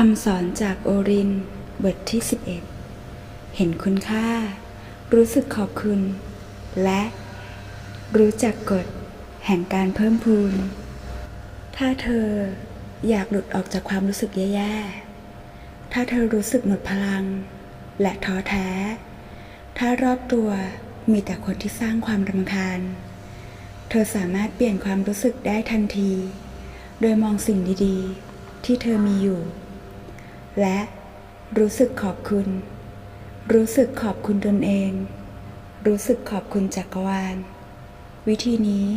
คำสอนจากโอริน บทที่ 11 เห็นคุณค่า รู้สึกขอบคุณ และ รู้จักกฎ แห่งการเพิ่มพูน ถ้าเธออยากหลุดออกจากความรู้สึกแย่ๆ ถ้าเธอรู้สึกหมดพลัง และท้อแท้ ถ้ารอบตัวมีแต่คนที่สร้างความรำคาญ เธอสามารถเปลี่ยนความรู้สึกได้ทันที โดยมองสิ่งดีๆ ที่เธอมีอยู่ และรู้สึกขอบคุณ รู้สึกขอบคุณตนเอง รู้สึกขอบคุณจักรวาล วิธีนี้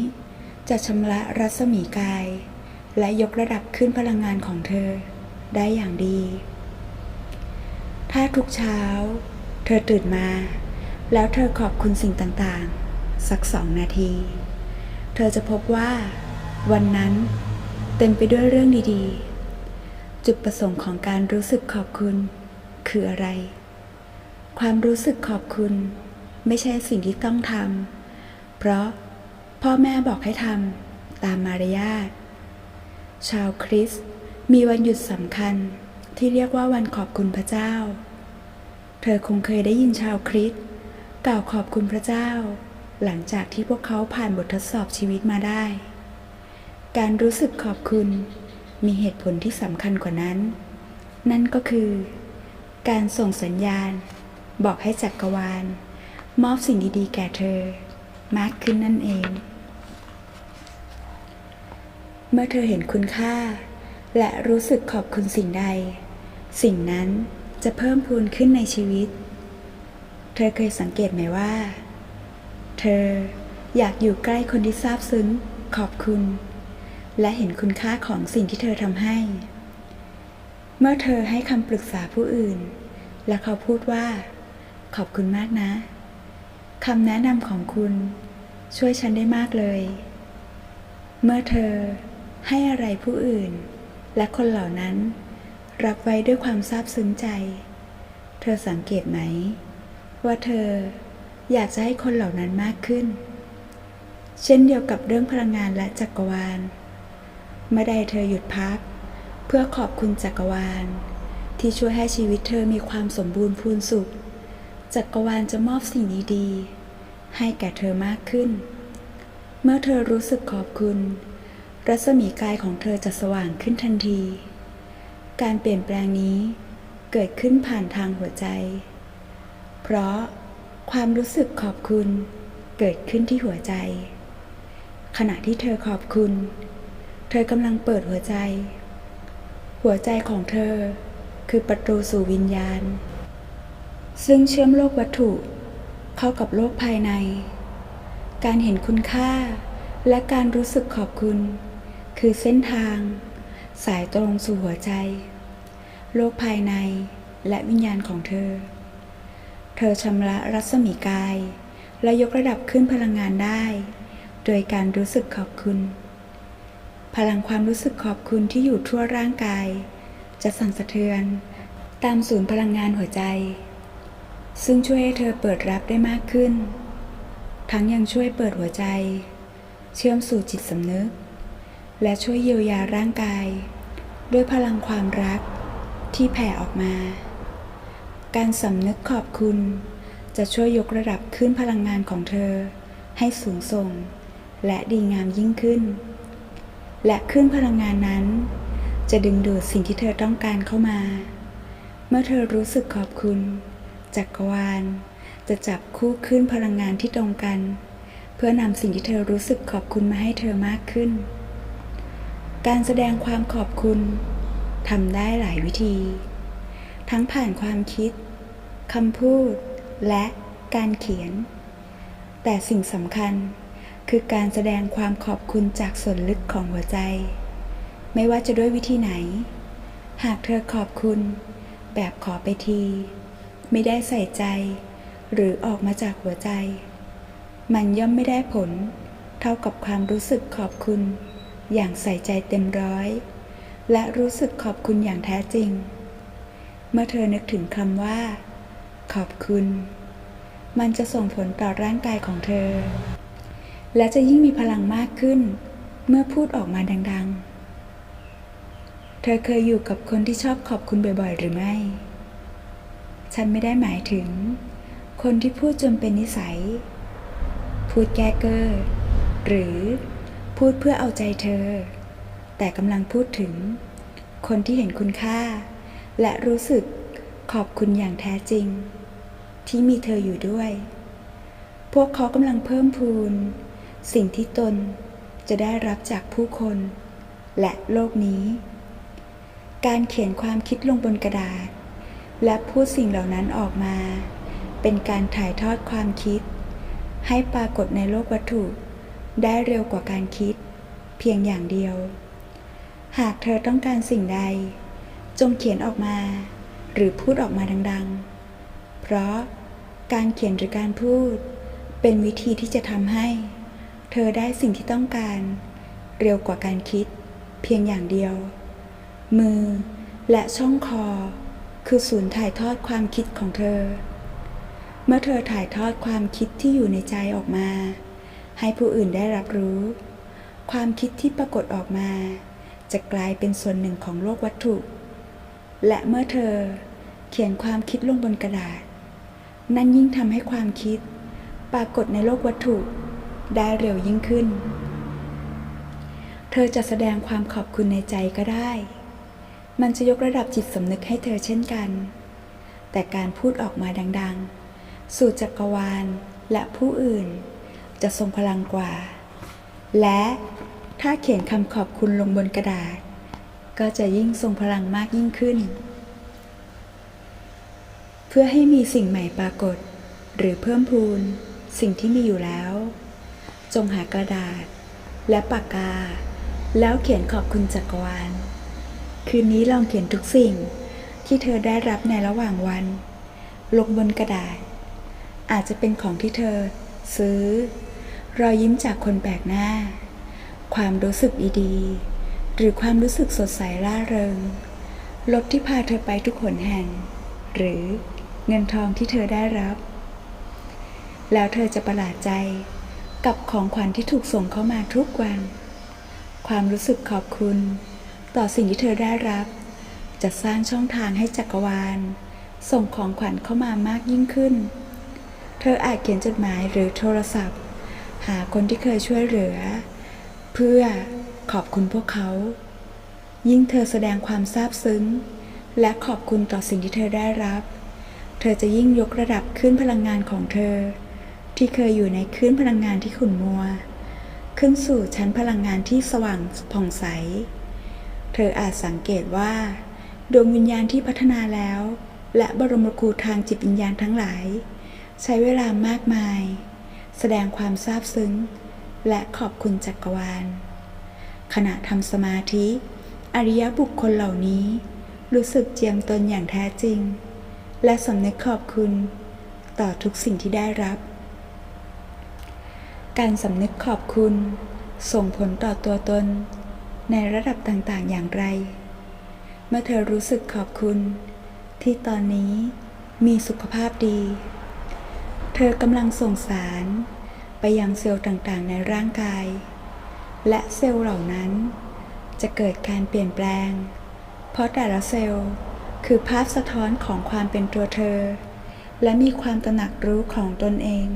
จะชำระรัศมีกาย และยกระดับขึ้นพลังงานของเธอได้อย่างดี ถ้าทุกเช้า เธอตื่นมา แล้วเธอขอบคุณสิ่งต่างๆ สักสองนาที เธอจะพบว่า วันนั้นเต็มไปด้วยเรื่องดีๆ จุดประสงค์ของการรู้สึกขอบคุณ คืออะไร ความรู้สึกขอบคุณ ไม่ใช่สิ่งที่ต้องทำ เพราะพ่อแม่บอกให้ทำตามมารยาท ชาวคริสต์มีวันหยุดสำคัญที่เรียกว่าวันขอบคุณพระเจ้า เธอคงเคยได้ยินชาวคริสต์กล่าวขอบคุณพระเจ้า หลังจากที่พวกเขาผ่านบททดสอบชีวิตมาได้ การรู้สึกขอบคุณ มีเหตุผลที่สำคัญกว่านั้น นั่นก็คือ การส่งสัญญาณ บอกให้จักรวาล มอบสิ่งดีๆ แก่เธอ มากขึ้นนั่นเอง เมื่อเธอเห็นคุณค่า และรู้สึกขอบคุณสิ่งใด สิ่งนั้นจะเพิ่มพูนขึ้นในชีวิต เธอเคยสังเกตไหมว่า เธออยากอยู่ใกล้คนที่ซาบซึ้ง ขอบคุณ และเห็นคุณค่าของสิ่งที่เธอทำให้ เมื่อเธอให้คำปรึกษาผู้อื่น และเขาพูดว่า ขอบคุณมากนะคำแนะนำของคุณช่วยฉันได้มากเลย เมื่อเธอให้อะไรผู้อื่น และคนเหล่านั้น รับไว้ด้วยความซาบซึ้งใจ เธอสังเกตไหม ว่าเธออยากจะให้คนเหล่านั้นมากขึ้น เช่นเดียวกับเรื่องพลังงานและจักรวาล เมื่อใดเธอหยุดพัก เพื่อขอบคุณจักรวาล ที่ช่วยให้ชีวิตเธอมีความสมบูรณ์พูนสุข จักรวาลจะมอบสิ่งดีๆให้แก่เธอมากขึ้น เมื่อเธอรู้สึกขอบคุณ รัศมีกายของเธอจะสว่างขึ้นทันที การเปลี่ยนแปลงนี้เกิดขึ้นผ่านทางหัวใจ เพราะความรู้สึกขอบคุณเกิดขึ้นที่หัวใจ ขณะที่เธอขอบคุณ เธอกำลังเปิดหัวใจ หัวใจของเธอคือประตูสู่วิญญาณ ซึ่งเชื่อมโลกวัตถุเข้ากับโลกภายใน การเห็นคุณค่าและการรู้สึกขอบคุณ คือเส้นทาง สายตรงสู่หัวใจ โลกภายในและวิญญาณของเธอ เธอชำระรัศมีกาย และยกระดับขึ้นพลังงานได้ โดยการรู้สึกขอบคุณ พลังความรู้สึกขอบคุณที่อยู่ทั่วร่างกาย จะสั่นสะเทือน ตามศูนย์พลังงานหัวใจ ซึ่งช่วยให้เธอเปิดรับได้มากขึ้น ทั้งยังช่วยเปิดหัวใจ เชื่อมสู่จิตสำนึก และช่วยเยียวยาร่างกาย ด้วยพลังความรักที่แผ่ออกมา การสำนึกขอบคุณ จะช่วยยกระดับขึ้นพลังงานของเธอ ให้สูงส่ง และดีงามยิ่งขึ้น และขึ้นพลังงานนั้น จะดึงดูดสิ่งที่เธอต้องการเข้ามา เมื่อเธอรู้สึกขอบคุณ จักรวาล จะจับคู่ขึ้นพลังงานที่ตรงกัน เพื่อนำสิ่งที่เธอรู้สึกขอบคุณมาให้เธอมากขึ้น การแสดงความขอบคุณทำได้หลายวิธี ทั้งผ่านความคิดคำพูด และการเขียน แต่สิ่งสำคัญ คือการแสดงความขอบคุณจากส่วนลึกของหัวใจ ไม่ว่าจะด้วยวิธีไหน หากเธอขอบคุณ แบบขอไปที ไม่ได้ใส่ใจ หรือออกมาจากหัวใจ มันย่อมไม่ได้ผล เท่ากับความรู้สึกขอบคุณ อย่างใส่ใจเต็มร้อย และรู้สึกขอบคุณอย่างแท้จริง เมื่อเธอนึกถึงคำว่า ขอบคุณ มันจะส่งผลต่อร่างกายของเธอ และจะยิ่งมีพลังมากขึ้น เมื่อพูดออกมาดัง ๆ เธอเคยอยู่กับคนที่ชอบขอบคุณบ่อยๆ หรือไม่ ฉันไม่ได้หมายถึง คนที่พูดจนเป็นนิสัย พูดแก้เกอร์หรือพูดเพื่อเอาใจเธอ แต่กำลังพูดถึง คนที่เห็นคุณค่า และรู้สึกขอบคุณอย่างแท้จริง ที่มีเธออยู่ด้วย พวกเขากำลังเพิ่มพูน สิ่งที่ตนจะได้รับจากผู้คน และโลกนี้ การเขียนความคิดลงบนกระดาษ และพูดสิ่งเหล่านั้นออกมา เป็นการถ่ายทอดความคิด ให้ปรากฏในโลกวัตถุ ได้เร็วกว่าการคิด เพียงอย่างเดียว หากเธอต้องการสิ่งใด จงเขียนออกมา หรือพูดออกมาดังๆ เพราะการเขียนหรือการพูด เป็นวิธีที่จะทำให้ เธอได้สิ่งที่ต้องการ เร็วกว่าการคิด เพียงอย่างเดียว มือและช่องคอ คือศูนย์ถ่ายทอดความคิดของเธอ เมื่อเธอถ่ายทอดความคิดที่อยู่ในใจออกมา ให้ผู้อื่นได้รับรู้ ความคิดที่ปรากฏออกมา จะกลายเป็นส่วนหนึ่งของโลกวัตถุ และเมื่อเธอเขียนความคิดลงบนกระดาษ นั่นยิ่งทำให้ความคิด ปรากฏในโลกวัตถุ ได้เร็วยิ่งขึ้น เธอจะแสดงความขอบคุณในใจก็ได้ มันจะยกระดับจิตสำนึกให้เธอเช่นกัน แต่การพูดออกมาดังๆ สู่จักรวาลและผู้อื่น จะทรงพลังกว่า และถ้าเขียนคำขอบคุณลงบนกระดาษ ก็จะยิ่งทรงพลังมากยิ่งขึ้น เพื่อให้มีสิ่งใหม่ปรากฏ หรือเพิ่มพูนสิ่งที่มีอยู่แล้ว จงหากระดาษ และปากกา แล้วเขียนขอบคุณจักรวาล คืนนี้ลองเขียนทุกสิ่งที่เธอได้รับในระหว่างวัน ลงบนกระดาษ อาจจะเป็นของที่เธอ ซื้อ รอยยิ้มจากคนแปลกหน้า ความรู้สึกดีๆ หรือความรู้สึกสดใสร่าเริงรถที่พาเธอไปทุกหนแห่ง หรือเงินทองที่เธอได้รับ แล้วเธอจะประหลาดใจ กับของขวัญที่ถูกส่งเข้ามาทุกวัน ความรู้สึกขอบคุณ ต่อสิ่งที่เธอได้รับ จะสร้างช่องทางให้จักรวาล ส่งของขวัญเข้ามามากยิ่งขึ้น เธออาจเขียนจดหมายหรือโทรศัพท์ หาคนที่เคยช่วยเหลือ เพื่อขอบคุณพวกเขา ยิ่งเธอแสดงความซาบซึ้ง และขอบคุณต่อสิ่งที่เธอได้รับ เธอจะยิ่งยกระดับขึ้นพลังงานของเธอ ที่เคยอยู่ในคลื่นพลังงานที่ขุ่นมัว ขึ้นสู่ชั้นพลังงานที่สว่างผ่องใส เธออาจสังเกตว่า ดวงวิญญาณที่พัฒนาแล้ว และบรมครูทางจิตวิญญาณทั้งหลาย ใช้เวลามากมาย แสดงความซาบซึ้ง และขอบคุณจักรวาล ขณะทำสมาธิ อริยบุคคลเหล่านี้ รู้สึกเจียมตนอย่างแท้จริง และสำนึกขอบคุณ ต่อทุกสิ่งที่ได้รับ การสำนึกขอบคุณ ส่งผลต่อตัวตน ในระดับต่างๆ อย่างไร เมื่อเธอรู้สึกขอบคุณ ที่ตอนนี้มีสุขภาพดี เธอกำลังส่งสารไปยังเซลล์ต่างๆ ในร่างกาย และเซลล์เหล่านั้นจะเกิดการเปลี่ยนแปลง เพราะแต่ละเซลล์คือภาพสะท้อนของความเป็นตัวเธอ และมีความตระหนักรู้ของตนเอง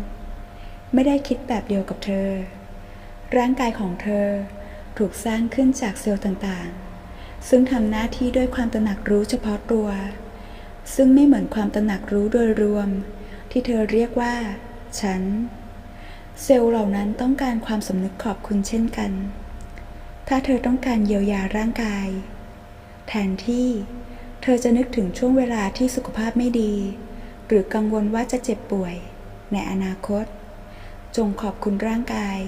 ไม่ได้คิดแบบเดียวกับเธอ ร่างกายของเธอถูกสร้างขึ้นจากเซลล์ต่างๆ ซึ่งทำหน้าที่ด้วยความตระหนักรู้เฉพาะตัว ซึ่งไม่เหมือนความตระหนักรู้โดยรวม ที่เธอเรียกว่า ฉัน เซลล์เหล่านั้นต้องการความสำนึกขอบคุณเช่นกัน ถ้าเธอต้องการเยียวยาร่างกาย แทนที่ เธอจะนึกถึงช่วงเวลาที่สุขภาพไม่ดี หรือกังวลว่าจะเจ็บป่วย ในอนาคต จงขอบคุณร่างกาย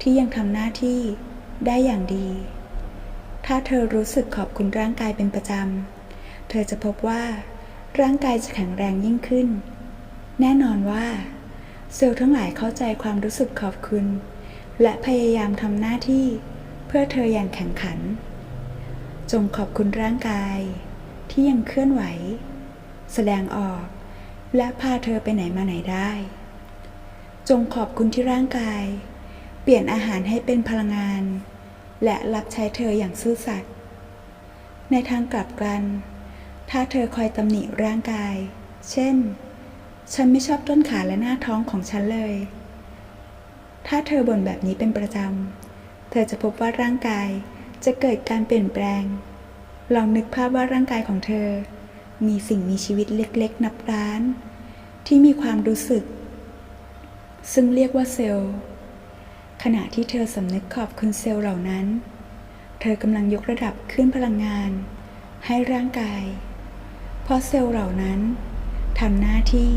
ที่ยังทำหน้าที่ได้อย่างดี ถ้าเธอรู้สึกขอบคุณร่างกายเป็นประจำ เธอจะพบว่า ร่างกายจะแข็งแรงยิ่งขึ้น แน่นอนว่า เซลล์ทั้งหลายเข้าใจความรู้สึกขอบคุณ และพยายามทำหน้าที่เพื่อเธออย่างแข่งขัน จงขอบคุณร่างกาย ที่ยังเคลื่อนไหว แสดงออก และพาเธอไปไหนมาไหนได้ จงขอบคุณที่ร่างกาย เปลี่ยนอาหารให้เป็นพลังงาน และรับใช้เธออย่างซื่อสัตย์ ในทางกลับกัน ถ้าเธอคอยตำหนิร่างกาย เช่น ฉันไม่ชอบต้นขาและหน้าท้องของฉันเลย ถ้าเธอบ่นแบบนี้เป็นประจำ เธอจะพบว่าร่างกายจะเกิดการเปลี่ยนแปลง ลองนึกภาพว่าร่างกายของเธอ มีสิ่งมีชีวิตเล็กๆ นับล้าน ที่มีความรู้สึก ซึ่งเรียกว่าเซลล์ ขณะที่เธอสำนึกขอบคุณเซลล์เหล่านั้น เธอกำลังยกระดับขึ้นพลังงาน ให้ร่างกาย เพราะเซลล์เหล่านั้นทำหน้าที่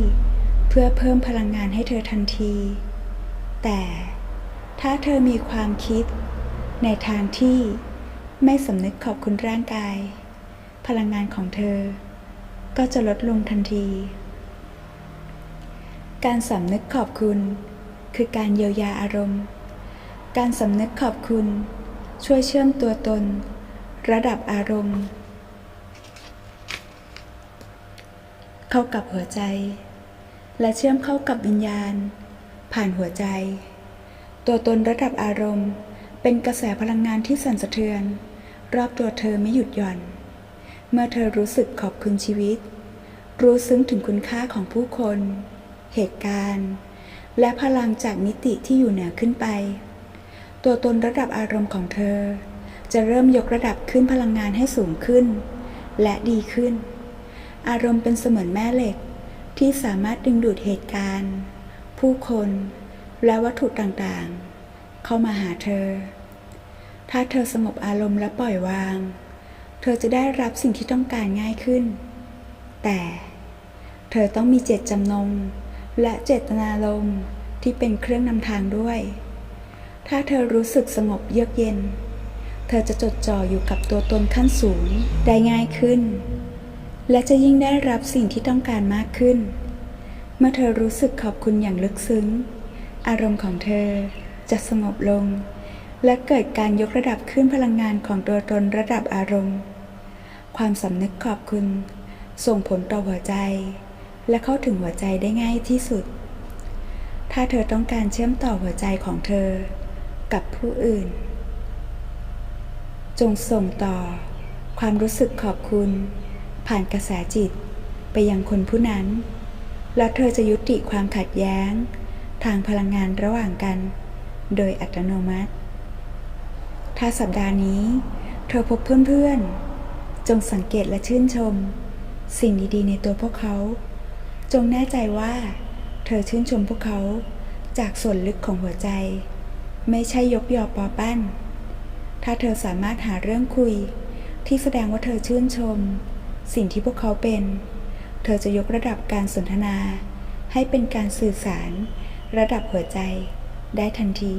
เพื่อเพิ่มพลังงานให้เธอทันที แต่ถ้าเธอมีความคิด ในทางที่ไม่สำนึกขอบคุณร่างกาย พลังงานของเธอ ก็จะลดลงทันที การสำนึกขอบคุณ คือการเยียวยาอารมณ์ การสำนึกขอบคุณ ช่วยเชื่อมตัวตน ระดับอารมณ์ เข้ากับหัวใจ และเชื่อมเข้ากับวิญญาณ ผ่านหัวใจ ตัวตนระดับอารมณ์ เป็นกระแสพลังงานที่สั่นสะเทือน รอบตัวเธอไม่หยุดหย่อน เมื่อเธอรู้สึกขอบคุณชีวิต รู้ซึ้งถึงคุณค่าของผู้คน เหตุการณ์ และพลังจากมิติที่อยู่เหนือขึ้นไป ตัวตนระดับอารมณ์ของเธอ จะเริ่มยกระดับขึ้นพลังงานให้สูงขึ้น และดีขึ้น อารมณ์เป็นเสมือนแม่เหล็กที่สามารถดึงดูดเหตุการณ์ ผู้คนและวัตถุต่างๆ เข้ามาหาเธอ ถ้าเธอสงบอารมณ์และปล่อยวาง เธอจะได้รับสิ่งที่ต้องการง่ายขึ้น แต่เธอต้องมีเจตจำนง และเจตนารมที่เป็นเครื่องนำทางด้วย ถ้าเธอรู้สึกสงบเยือกเย็น เธอจะจดจ่ออยู่กับตัวตนขั้นสูงได้ง่ายขึ้น และจะยิ่งได้รับสิ่งที่ต้องการมากขึ้น เมื่อเธอรู้สึกขอบคุณอย่างลึกซึ้ง อารมณ์ของเธอจะสงบลง และเกิดการยกระดับขึ้นพลังงานของตัวตนระดับอารมณ์ ความสำนึกขอบคุณ ส่งผลต่อหัวใจ และเข้าถึงหัวใจได้ง่ายที่สุด ถ้าเธอต้องการเชื่อมต่อหัวใจของเธอ กับผู้อื่น จงส่งต่อ ความรู้สึกขอบคุณ ผ่านกระแสจิตไปยังคนผู้นั้น แล้วเธอจะยุติความขัดแย้ง ทางพลังงานระหว่างกัน โดยอัตโนมัติ ถ้าสัปดาห์นี้ เธอพบเพื่อนๆจงสังเกตและชื่นชม สิ่งดีๆในตัวพวกเขา จงแน่ใจว่า เธอชื่นชมพวกเขา จากส่วนลึกของหัวใจ ไม่ใช่ยกยอปอปั้น ถ้าเธอสามารถหาเรื่องคุย ที่แสดงว่าเธอชื่นชม สิ่งที่พวกเขาเป็น เธอจะยกระดับการสนทนา ให้เป็นการสื่อสาร ระดับหัวใจ ได้ทันที